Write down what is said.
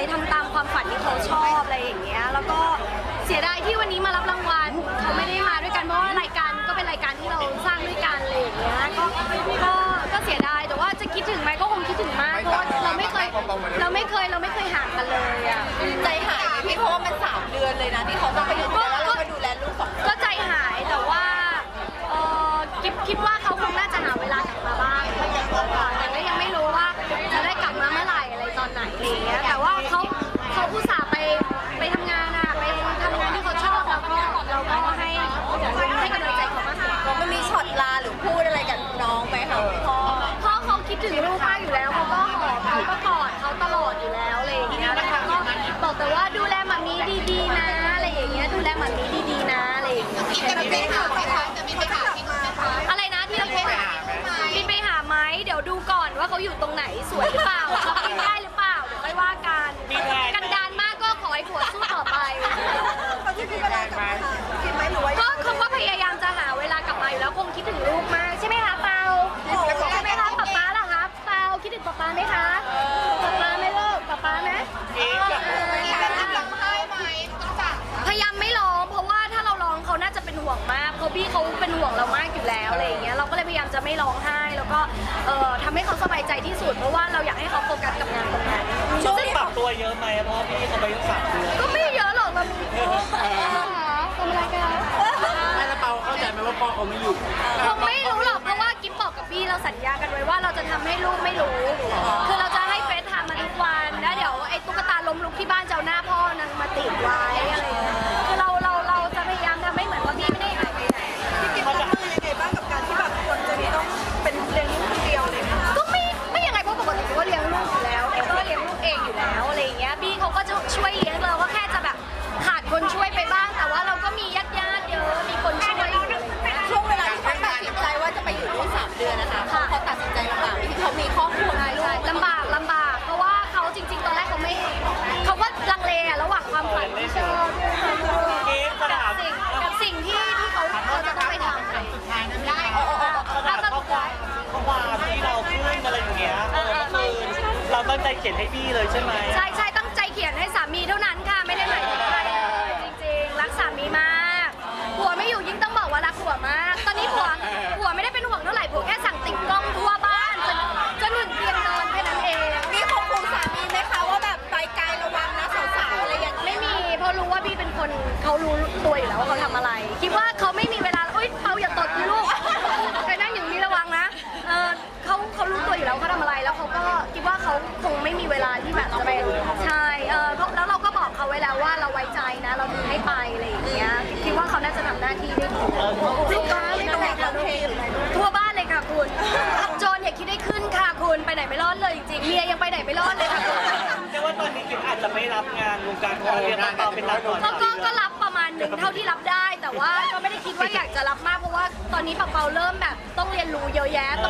ไปทำตามความฝันที่เขาชอบอะไรอย่างเงี้ย แล้วก็เสียดายที่วัน ถึงลูกมากอยู่แล้วเขาก็หอมเขาก็กอดเขาตลอดอยู่แล้วอะไรอย่างเงี้ยแล้วเขาก็บอกแต่ว่าดูแลหมามีดีๆนะอะไรอย่างเงี้ยดูแลหมามีดีๆนะอะไรอย่างเงี้ยจะมีไปหาไหมคะจะมีไปหาที่นู่นไหมคะอะไรนะที่เราเคยบินไปหาไหมเดี๋ยวดูก่อนว่าเขาอยู่ตรงไหนสวยหรือเปล่าเขากินได้หรือ พราะพี่เขาเป็นห่วงเรามากอยู่แล้วอะไรอย่างเงี้ยเราก็เลยพยายามจะไม่ร้องไห้ แล้วก็เอ่อทำให้เขาสบายใจที่สุด เพราะว่าเราอยากให้เขาโฟกัสกับงานตรงนั้นช่วงปรับตัวเยอะไหมเพราะว่าพี่เขาไปสามเดือนก็ไม่เยอะหรอกแบบทำอะไรกันไม่แล้วเปาเข้าใจไหมว่าพ่อเขาไม่อยู่ คงไม่รู้หรอกเพราะว่ากิ๊บบอกกับพี่เราสัญญากันไว้ว่าเราจะทำให้ลูก เราตั้งใจเขียนให้พี่เลยใช่ไหม ใช่ใช่ตั้งใจเขียนให้ ไม่มีเวลาที่แบบจะไปใช่เออเขาแล้วเราก็บอกเขาไว้แล้วว่าเราไว้ใจนะ เรามีให้ไปอะไรอย่างเงี้ยคิดว่าเขาน่าจะทำหน้าที่ได้ดีลูกก็ไม่ต้องค่ะลูกทั่วบ้านเลยค่ะคุณโจรอย่าคิดได้ขึ้นค่ะคุณไปไหนไม่รอดเลยจริงๆเมียยังไปไหนไม่รอดเลยค่ะคุณแต่ว่าตอนนี้กิ๊บอาจจะไม่รับงานวงการเพราะเรียนต่อเป็นนักก่อนก็ก็ก็รับประมาณหนึ่งเท่าที่รับได้ แต่ว่าก็ไม่ได้คิดว่าอยากจะรับมากเพราะว่าตอนนี้ปังเปาเริ่มแบบต้องเรียนรู้เยอะแยะต้องไป